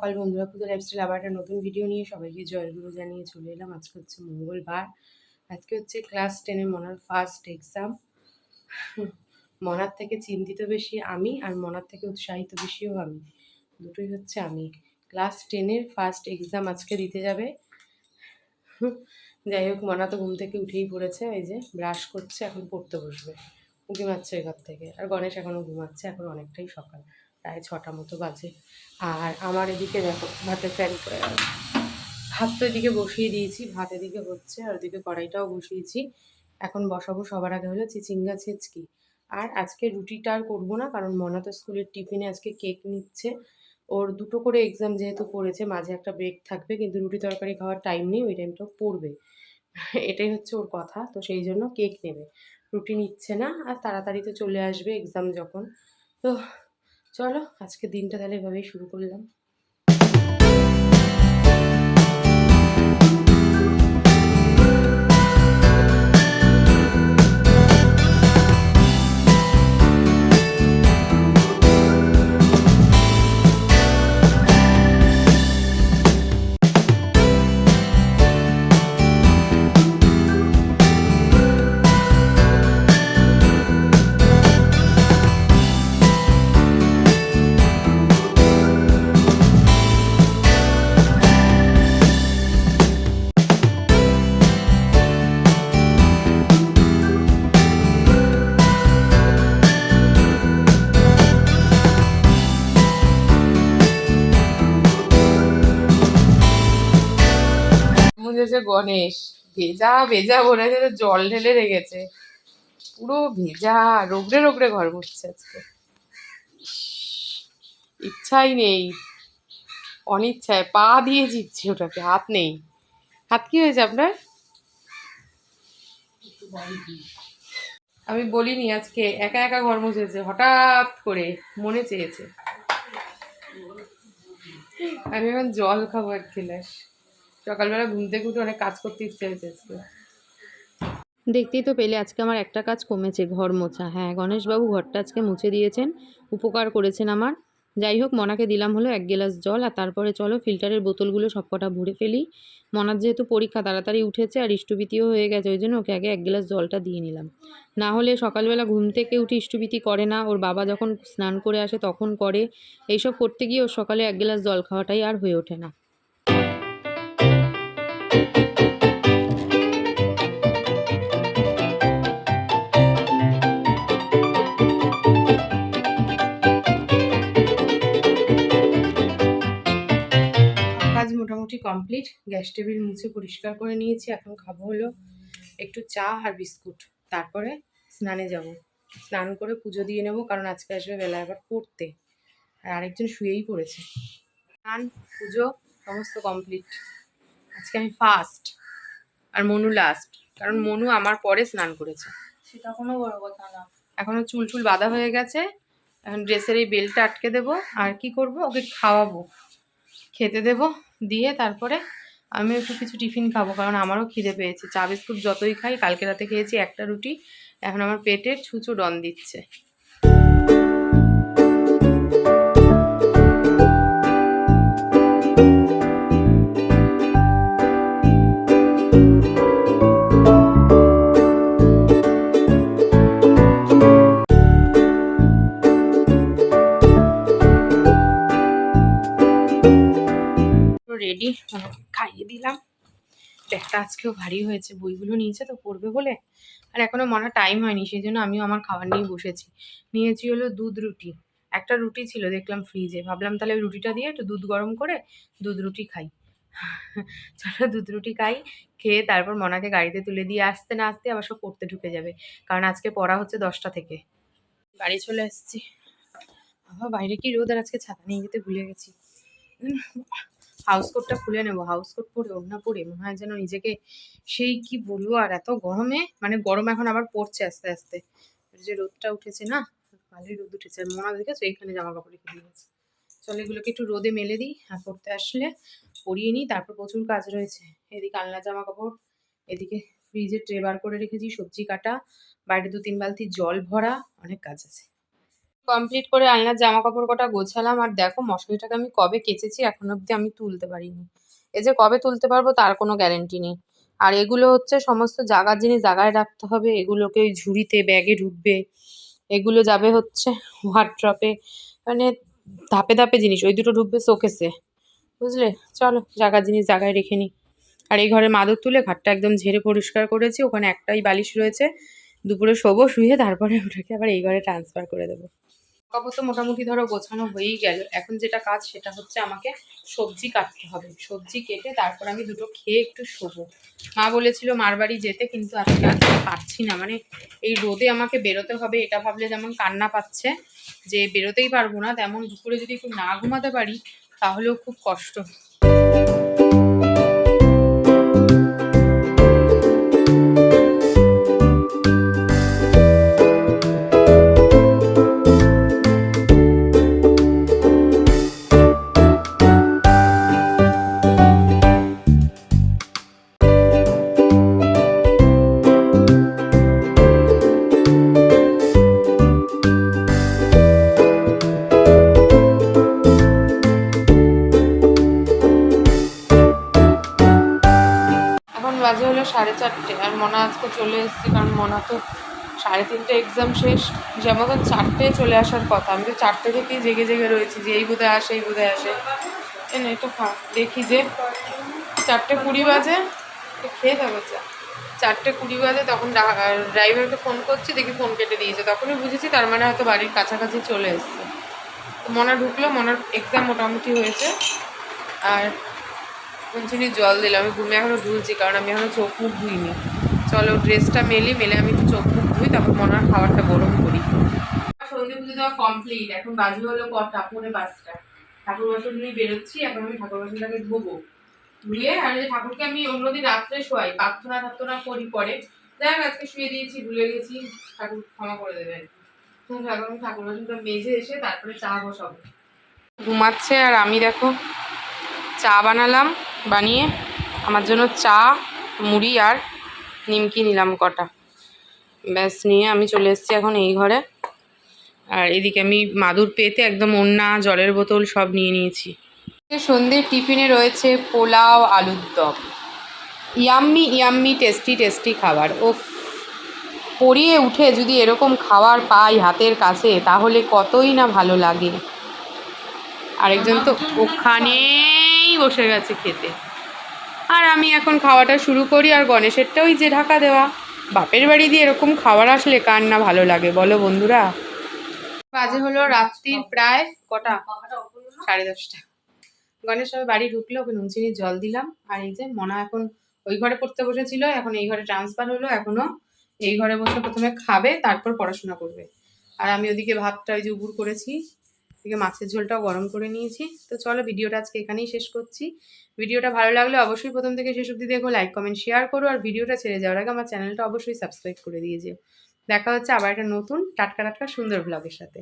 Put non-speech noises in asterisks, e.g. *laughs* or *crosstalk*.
সকাল বন্ধুরা পুজো লাইফস্টাইল আবার একটা নতুন ভিডিও নিয়ে সবাইকে জয়গুরু জানিয়ে চলে এলাম। আজকে হচ্ছে মঙ্গলবার। আজকে হচ্ছে ক্লাস টেনের মনার ফার্স্ট এক্সাম মনার থেকে চিন্তিত বেশি আমি আর মনার থেকে উৎসাহিত বেশিও আমি। দুটোই হচ্ছে আমি। ক্লাস টেনের ফার্স্ট এক্সাম আজকে দিতে যাবে। যাই হোক, মনা তো ঘুম থেকে উঠেই পড়েছে, এই যে ব্রাশ করছে, এখন পড়তে বসবে। মারছে ঘর থেকে। আর গণেশ এখনও ঘুমাচ্ছে, এখন অনেকটাই সকাল। প্রায় ছটা মতো বাজে। আর আমার এদিকে দেখো ভাতের ফ্যান ভাত তো এদিকে বসিয়ে দিয়েছি, ভাত এদিকে হচ্ছে আর ওদিকে কড়াইটাও বসিয়েছি। এখন বসাবো সবার আগে হলো চিচিঙ্গা ছেচকি। আর আজকে রুটিটা আর করব না, কারণ মনা তো স্কুলের টিফিনে আজকে কেক নিচ্ছে। ওর দুটো করে এক্সাম যেহেতু পড়েছে, মাঝে একটা ব্রেক থাকবে, কিন্তু রুটি তরকারি খাওয়ার টাইম নেই, ওই টাইমটাও পড়বে। এটাই হচ্ছে ওর কথা, তো সেই জন্য কেক নেবে। রুটি নিচ্ছে না, আর তাড়াতাড়ি তো চলে আসবে এক্সাম যখন। তো চলো আজকে দিনটা তাহলে এভাবেই শুরু করলাম বুঝেছে গণেশ, ভেজা ভেজা মনে হচ্ছে জল ঢেলে রেখেছে। পুরো ভেজা, রোগড়ে রোগড়ে ঘর মুছছে আজকে। ইচ্ছাই নেই, অনিচ্ছায় পা দিয়ে জিপছে ওটাকে, হাত নেই। হাত কি হয়েছে আপনার? আমি বলিনি আজকে, একা একা ঘর মুছেছে, হঠাৎ করে, মনে চেয়েছে। আমি এখন জল খাব এক গিলাস। সকালবেলা ঘুম থেকে উঠে অনেক কাজ করতে ইচ্ছে হয়েছে দেখতেই তো পেলে আজকে আমার একটা কাজ কমেছে, ঘর মোছা। হ্যাঁ গণেশবাবু ঘরটা আজকে মুছে দিয়েছেন, উপকার করেছেন আমার। যাই হোক, মনাকে দিলাম হলো এক গ্লাস জল আর তারপরে চলো ফিল্টারের বোতলগুলো সবকটা ভরে ফেলি। মনার যেহেতু পরীক্ষা তাড়াতাড়ি উঠেছে আর ইষ্টবিতিও হয়ে গেছে, ওই জন্য ওকে আগে এক গ্লাস জলটা দিয়ে নিলাম। না হলে সকালবেলা ঘুম থেকে উঠে ইষ্টবিতি করে না, ওর বাবা যখন স্নান করে আসে তখন করে। এইসব করতে গিয়ে ওর সকালে এক গ্লাস জল খাওয়াটাই আর হয়ে ওঠে না। কমপ্লিট গ্যাস টেবিল মুছে পরিষ্কার করে নিয়েছি এখন খাব হলো একটু চা আর বিস্কুট। তারপরে স্নানে যাব। স্নান করে পুজো দিয়ে নেব কারণ আজকে আসবে বেলা আবার পড়তে আর আরেকজন শুয়েই পড়েছে। স্নান পুজো সমস্ত কমপ্লিট আজকে আমি ফার্স্ট আর মনু লাস্ট কারণ মনু আমার পরে স্নান করেছে। সেটা কোনো বড় কথা না। এখনও চুল চুল বাঁধা হয়ে গেছে এখন ড্রেসের এই বেল্টটা আটকে দেবো। আর কি করব? ওকে খাওয়াবো। খেতে দেবো। দিয়ে তারপরে আমি একটু কিছু টিফিন খাব, কারণ আমারও খিদে পেয়েছে। চা বিস্কুট যতই খাই, কালকে রাতে খেয়েছি একটা রুটি, এখন আমার পেটের ছুঁচো ডন দিচ্ছে। খাইয়ে দিলাম। ব্যাগটা আজকেও ভারী হয়েছে, বইগুলো নিয়েছে তো পড়বে বলে। আর এখনও মনে টাইম হয়নি সেই জন্য আমিও আমার খাবার নিয়ে বসেছি। নিয়েছি হলো দুধ রুটি। একটা রুটি ছিল দেখলাম ফ্রিজে ভাবলাম তাহলে ওই রুটিটা দিয়ে একটু দুধ গরম করে দুধ রুটি খাই। *laughs* চলো দুধ রুটি খাই, খেয়ে তারপর মনাকে গাড়িতে তুলে দিয়ে আসতে না আসতে আবার সব পড়তে ঢুকে যাবে। কারণ আজকে পড়া হচ্ছে দশটা থেকে। বাড়ি চলে এসেছি। বাবা, বাইরে কি রোদ আর আজকে ছাতা নিয়ে যেতে ভুলে গেছি। হাউস কোটটা খুলে নেব হাউস কোট পরে, ওড়না পরে, মনে হয় যেন নিজেকে সেই কি বলব আর এত গরমে মানে গরম এখন আবার পড়ছে আস্তে আস্তে। যে রোদটা উঠেছে না ভালোই রোদ উঠেছে, আর মনে দেখেছ? এইখানে জামা কাপড় রেখে দিয়েছে। চলো এগুলোকে একটু রোদে মেলে দিই, আর পড়তে আসলে পরিয়ে নিই, তারপর প্রচুর কাজ রয়েছে। এদিকে আলনা জামা কাপড় এদিকে ফ্রিজে ট্রে বার করে রেখেছি, সবজি কাটা, বাইরে দু তিন বালতি জল ভরা, অনেক কাজ আছে। কমপ্লিট করে আলনার জামা কাপড় কটা গোছালাম, আর দেখো মশারিটাকে আমি কবে কেচেছি এখন অবধি আমি তুলতে পারিনি। এই যে কবে তুলতে পারব তার কোনো গ্যারেন্টি নেই। আর এগুলো হচ্ছে সমস্ত জাগার জিনিস জায়গায় রাখতে হবে, এগুলোকে ওই ঝুড়িতে, ব্যাগে ঢুকবে, এগুলো যাবে হচ্ছে হোয়াটড্রপে মানে ধাপে ধাপে জিনিস, ওই দুটো ঢুকবে শোকেসে। বুঝলে? চলো জাগার জিনিস জায়গায় রেখে নিই। আর এই ঘরে মাদুর তুলে ঘরটা একদম ঝেড়ে পরিষ্কার করেছি, ওখানে একটাই বালিশ রয়েছে, দুপুরে শোবো, শুয়ে তারপরে ওটাকে আবার এই ঘরে ট্রান্সফার করে দেবো। কাপড় তো মোটামুটি ধরো গোছানো হয়েই গেল। এখন যেটা কাজ সেটা হচ্ছে আমাকে সবজি কাটতে হবে। সবজি কেটে তারপর আমি দুটো খেয়ে একটু শোবো। মা বলেছিল মার বাড়ি যেতে, কিন্তু আজকে আর পারছি না। মানে এই রোদে আমাকে বেরোতে হবে, এটা ভাবলে যেমন কান্না পাচ্ছে, যে বেরোতেই পারব না, তেমন দুপুরে যদি একটু না ঘুমাতে পারি, তাহলেও খুব কষ্ট। বাজে হলো সাড়ে চারটে, আর মনা আজকে চলে এসেছি, কারণ মনা তো সাড়ে তিনটে এক্সাম শেষ। যেমন চারটে চলে আসার কথা, আমি তো চারটে থেকেই জেগে জেগে রয়েছি যে এই বোধহয় আসে, এই বোধহয় আসে। না, একটু খা, দেখি যে চারটে কুড়ি বাজে খেয়ে থাকো চা। চারটে কুড়ি বাজে তখন ড্রাইভারকে ফোন করছি, দেখি ফোন কেটে দিয়েছে। তখনই বুঝেছি তার মানে হয়তো বাড়ির কাছাকাছি চলে এসছে। মনা ঢুকলো, মনার এক্সাম মোটামুটি হয়েছে। আর কন্টিনিউ জল দিলাম, আমি ঘুমে এখনও ধুলছি, কারণ আমি এখনও চোখ মুখ ধুইনি। চলো, ড্রেসটা মেলি, মেলে আমি একটু চোখ মুখ ধুই, তারপর মনার খাবারটা গরম করি। সন্ধে পুজো দেওয়া কমপ্লিট এখন বাজে হলো কটা? পৌনে পাঁচটা। ঠাকুর বাসন নিয়ে বেরোচ্ছি, এখন আমি ঠাকুর বাসনটাকে ধোবো। ধুয়ে, আর ঠাকুরকে আমি অন্যদিন রাত্রে শোয়াই, প্রার্থনা টার্থনা করি পরে। দেখ আজকে শুয়ে দিয়েছি, ভুলে গেছি, ঠাকুর ক্ষমা করে দেবে। ঠাকুর ঠাকুর বাসনটা মেজে এসে তারপরে চা বসাবো। ঘুমাচ্ছে, আর আমি দেখো, চা বানালাম। বানিয়ে আমার জন্য চা, মুড়ি আর নিমকি নিলাম কটা। ব্যাস, নিয়ে আমি চলে এসেছি এখন এই ঘরে। আর এদিকে আমি মাদুর পেতে একদম ওন্না জলের বোতল সব নিয়ে নিয়েছি। সন্ধ্যের টিফিনে রয়েছে পোলাও, আলুর দম। ইয়াম্মি ইয়াম্মি, টেস্টি টেস্টি খাবার। ও পড়িয়ে উঠে যদি এরকম খাবার পাই হাতের কাছে, তাহলে কতই না ভালো লাগে। আরেকজন তো ওখানেই বসে গেছে খেতে। আর আমি এখন খাওয়াটা শুরু করি আর গণেশেরটা ওই যে ঢাকা দেওয়া। বাপের বাড়ি দিয়ে এরকম খাবার আসলে কার না ভালো লাগে, বলো বন্ধুরা? বাজে হলো রাত্রির প্রায় কটা? সাড়ে দশটা। গণেশ সবাই বাড়ি ঢুকলো, ওকে নুন চিনির জল দিলাম। আর এই যে মনা এখন ওই ঘরে পড়তে বসেছিল, এখন এই ঘরে ট্রান্সফার হলো, এখনও এই ঘরে বসে প্রথমে খাবে, তারপর পড়াশোনা করবে। আর আমি ওদিকে ভাতটা ওই যে উবুর করেছি এদিকে মাছের ঝোলটাও গরম করে নিয়েছি। তো চলো ভিডিওটা আজকে এখানেই শেষ করছি। ভিডিওটা ভালো লাগলে অবশ্যই প্রথম থেকে শেষ অবধি দেখো লাইক কমেন্ট শেয়ার করো আর ভিডিওটা ছেড়ে যাওয়ার আগে আমার চ্যানেলটা অবশ্যই সাবস্ক্রাইব করে দিয়ে যেও। দেখা হচ্ছে আবার একটা নতুন টাটকা টাটকা সুন্দর ব্লগের সাথে।